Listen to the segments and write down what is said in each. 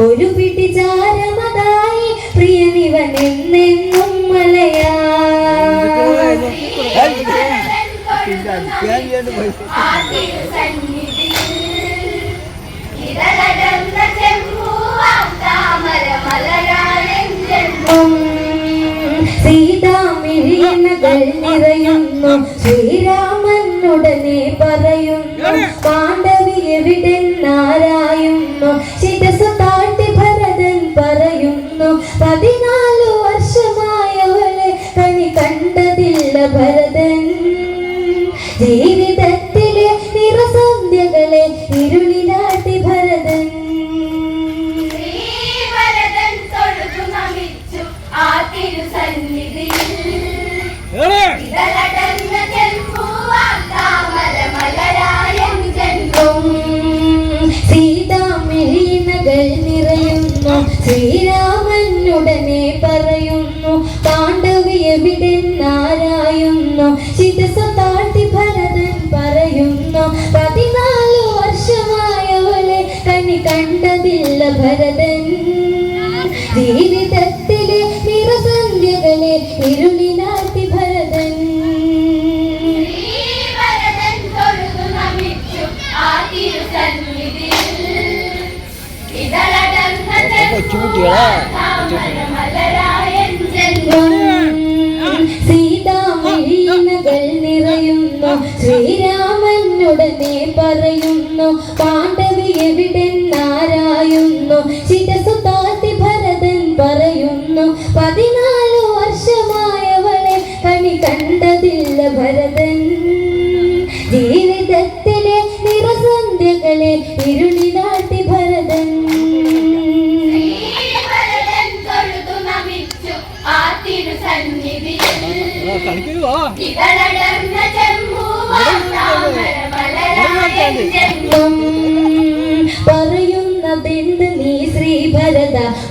ഒരു പിടി ചാരമതായി പ്രിയനിവൻ എന്നെന്നും മലയാ സീതാമിഴിയണകൾ നിറയുന്നു. ശ്രീരാമ ഭരതൻ ജീവിതത്തിലെ നിറസന്ധ്യകളെ ഇരുളിലാത്തി ഭരതൻ. സീതാമരീനകൾ നിറയുന്നു. ശ്രീരാമനുടനെ പറയുന്നു പദവി എവിടെന്നാരായുന്നു?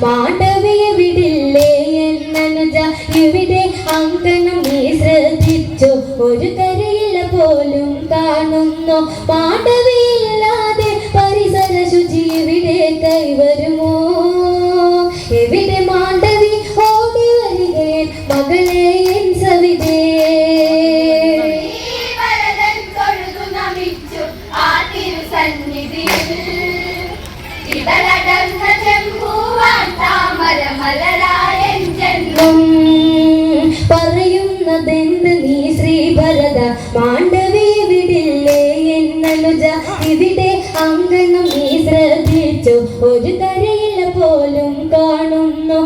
മാണ്ഡവിയ വിടില്ലേ എന്നനുജ? ഇവിടെ അങ്കണം നീ ശ്രദ്ധിച്ചു? ഒരു കരയില പോലും കാണുന്നു. മാണ്ഡവിയില്ലാതെ പരിസര ശുചി ഇവിടെ കൈവരുമോ? എവിടെ മാണ്ഡവി ഓടി വരികയൻ മകളെ ശ്രീഭരത വിടില്ലേ എന്നനുജ. ഇവിടെ അങ്കണം നീ ശ്രദ്ധിച്ചു. ഒരു കരയില പോലും കാണുന്നു.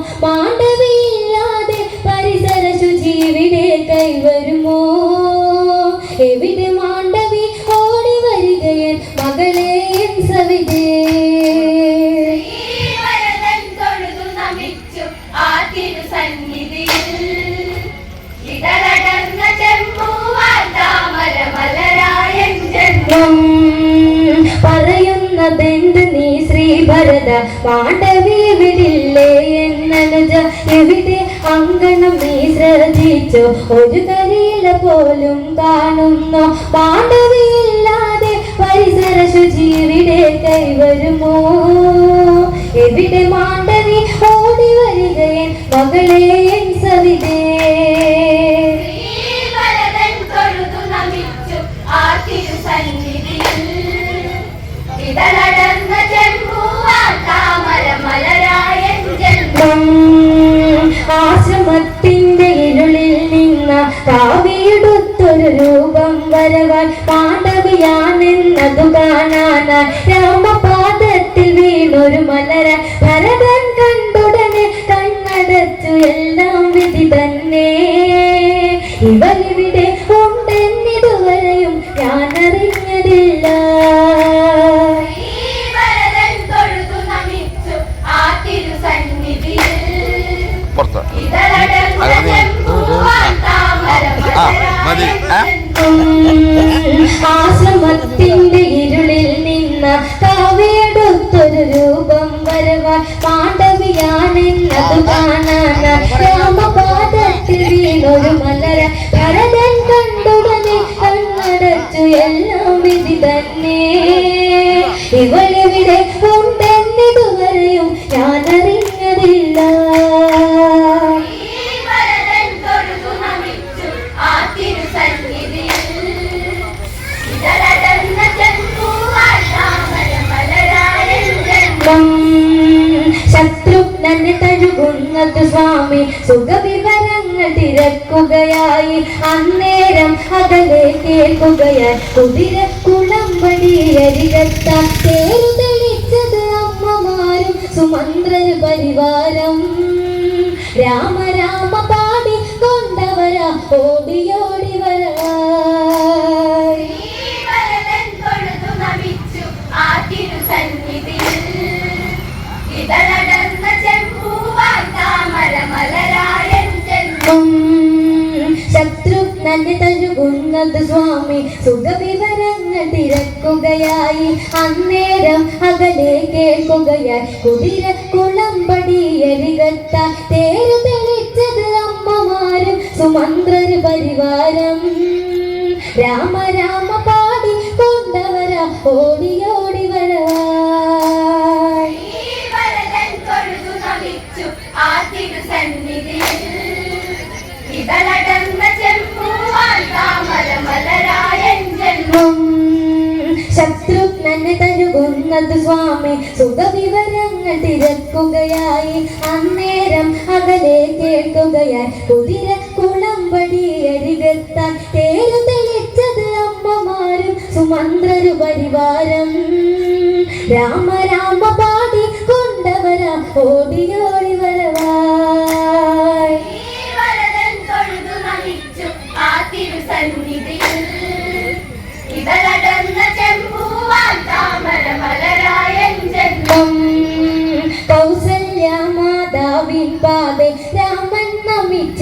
പറയുന്നതെന്ത് നീ ശ്രീഭരത? മാണ്ഡവി വിടില്ലേ എന്നനുജ? എവിടെ അങ്കണം നീ ശ്രദ്ധിച്ചു? ഒരു കരീല പോലും കാണുന്നു? മാണ്ഡവിയില്ലാതെ പരിസര ശുചി ഇവിടെ കൈവരുമോ? എവിടെ മാണ്ഡവി ഓടി വരികയൻ മകളെ രാമപാദത്തിൽ വീണൊരു മലര ഭരതൻ കണ്ടുടനെ കണ്ണടച്ചു എല്ലാം വിധി തന്നെ. ഇവരിവിടെ ഉണ്ടെന്നിതുവരെയും ഞാൻ അറിഞ്ഞതില്ല പുറത്ത്. ആ, മതി. ആശ്രമത്തിന്റെ വരവാൻ പാണ്ഡവിയാണെന്നതു കാണാന രാമപാദത്തിൽ വീണൊരു മലര ഭരതൻ കണ്ടുടനെ കണ്ണടച്ചു എല്ലാം വിധി തന്നെ. ഇവളിവിടെ ഉണ്ടെന്നിതുവരെയും ഞാൻ അറിഞ്ഞതില്ല ഭരതൻ തഴുകുന്നത് സ്വാമി സുഖവിവരങ്ങൾ തിരക്കുകയായി. അന്നേരം അകലെ കേൾക്കുകയായി. കുതിര കുളമ്പടി തെളിച്ചത് അമ്മമാരും സുമന്ത്രര് പരിവാരം. രാമ രാമ പാടി കൊണ്ടവരാ ഓടിയോടി തിരക്കുകയായി അന്നേരം അകലെ കേൾക്കുകയായി കുതിര കുളമ്പടിയരികത്ത തേര് തെളിച്ചത് അമ്മമാരും. സുമന്ത്രര് പരിവാരം. രാമ രാമ തഴുകുന്നത് സ്വാമി സുഖവിവരങ്ങൾ തിരക്കുകയായി. അന്നേരം അകലെ കേൾക്കുകയായി. കുതിര കുളമ്പടി അരികത്താൻ തേരു തെളിച്ചത് അമ്മമാരും സുമന്ത്രരു പരിവാരം. രാമ രാമ പാടി കൊണ്ടവരാ ഓടിയോടി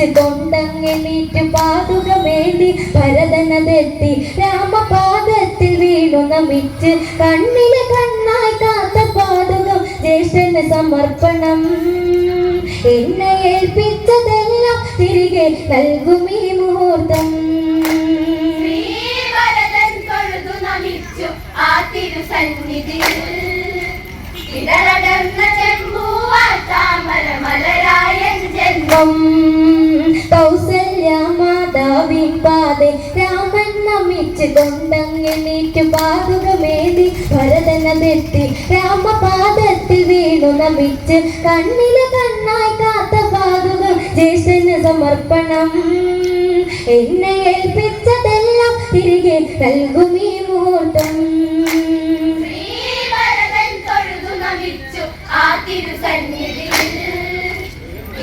നമിച്ച് കൊണ്ടങ്ങെണീറ്റ് പാതുകമേന്തി ഭരതനതെത്തി രാമപാദത്തിൽ വീണു നമിച്ച് കണ്ണിലെ കണ്ണായി കാത്ത പാതകം ജ്യേഷ്ഠന് സമർപ്പണം. എന്നെ ഏൽപ്പിച്ചതെല്ലാം തിരികെ നൽകും ഈ മുഹൂർത്തം. ആ തിരുസന്നിധിയിൽ. ഇടലടർന്ന ചെമ്പൂവാൽ താമര മലരായൻ ജന്മം. നമിച്ച് കൊണ്ടങ്ങെണീറ്റു പാതുകമേതി ഭരതനതെത്തി രാമപാദത്തിൽ വീണു നമിച്ച് കണ്ണിലെ കണ്ണായി കാത്ത പാതുകം ജ്യേഷ്ഠന് സമർപ്പണം. എന്നെ ഏൽപ്പിച്ചതെല്ലാം തിരികെ നൽകും ഈ മുഹൂർത്തം. ആ തിരുസന്നിധിയിൽ.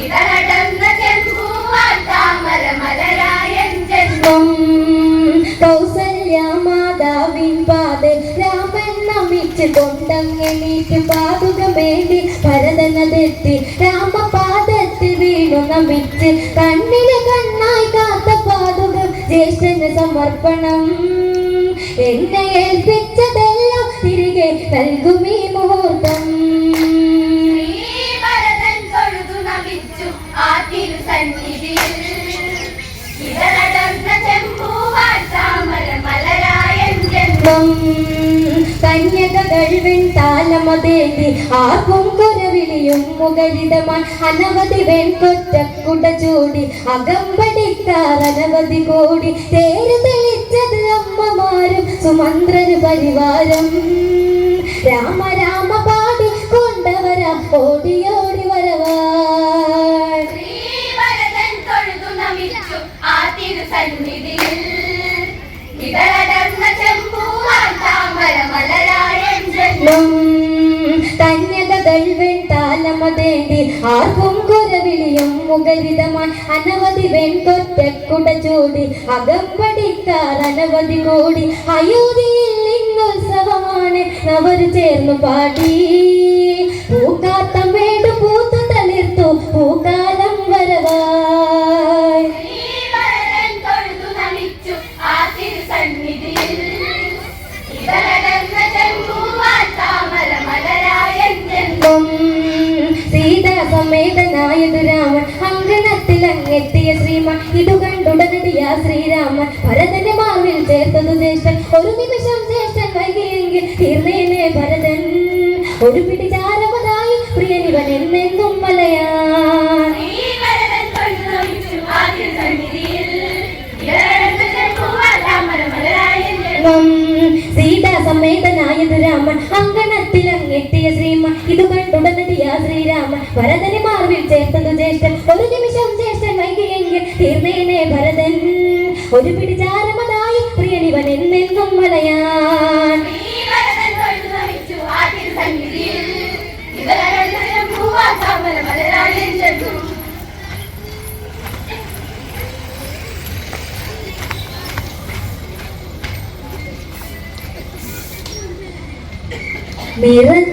ഇടലടർന്ന ചെമ്പൂവാൽ താമര മലരായൻ ജന്മം നമിച്ച് കൊണ്ടങ്ങെണീറ്റ് പാതുകമേന്തി ഭരതനതെത്തി രാമപാദത്തിൽ വീണു നമിച്ച്. കണ്ണിലെ കണ്ണായി കാത്ത പാതുകം ജ്യേഷ്ഠന് സമർപ്പണം. എന്നെ ഏൽപ്പിച്ചതെല്ലാം തിരികെ നൽകും ഈ മുഹൂർത്തം. ജന്മം. കന്യകകൾ വെൺതാലമതേന്തി ആർക്കും കുരവിളിയും മുഖരിതമായി അനവധി വെൺകൊറ്റക്കുട ചൂടി അകമ്പടിക്കാർ അനവധി കോടി തേര് തെളിച്ചത് അമ്മമാരും സുമന്ത്രര് പരിവാരം. രാമ രാമ പാടി കൊണ്ടവരാ ഓടിയോടി വരവാൻ. ശ്രീവരദൻ തൊഴുതു വെൺതാലമതേന്തി ആർക്കും കുരവിളിയും മുഖരിതമായി. അനവധി വെൺകൊറ്റക്കുട ചൂടി അകമ്പടിക്കാർ അനവധി കോടി. അയോധ്യയിൽ ഇന്നുത്സവമാണ് അവർ ചേർന്നു പാടി. പൂക്കാത്തം ചെമ്പൂവാൽ താമര പ്രിയനിവൻ എന്നെന്നും സീതാസമേതനായത് രാമൻ അങ്കണത്തിൽ അങ്ങെത്തിയ ശ്രീമാൻ ഇത് കണ്ടുടനടിയ ശ്രീരാമൻ ഭരതനെ മാർവിൽ ചേർത്തത് ജ്യേഷ്ഠൻ. ഒരു നിമിഷം ജ്യേഷ്ഠൻ വൈകിയെങ്കിൽ തീർന്നേനെ ഭരതൻ. ഒരു പിടി Virgen.